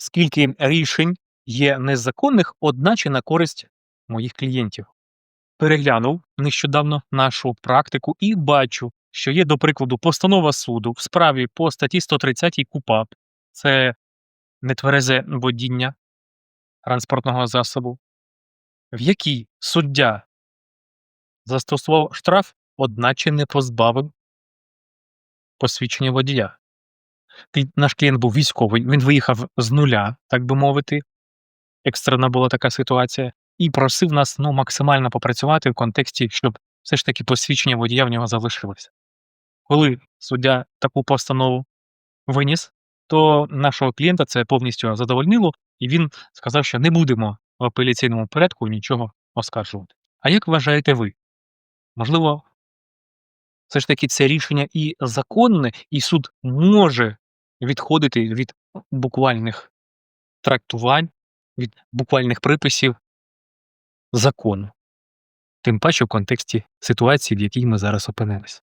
скільки рішень є незаконних, одначе на користь моїх клієнтів. Переглянув нещодавно нашу практику і бачу, що є, до прикладу, постанова суду в справі по статті 130 КУПАП. Це нетверезе водіння транспортного засобу, в якій суддя застосував штраф, одначе не позбавив посвідчення водія. Наш клієнт був військовий, він виїхав з нуля, так би мовити. Екстрена була така ситуація, і просив нас ну, максимально попрацювати в контексті, щоб все ж таки посвідчення водія в нього залишилося. Коли суддя таку постанову виніс, то нашого клієнта це повністю задовольнило, і він сказав, що не будемо в апеляційному порядку нічого оскаржувати. А як вважаєте ви? Можливо, все ж таки це рішення і законне, і суд може відходити від буквальних трактувань, від буквальних приписів закону. Тим паче в контексті ситуації, в якій ми зараз опинилися.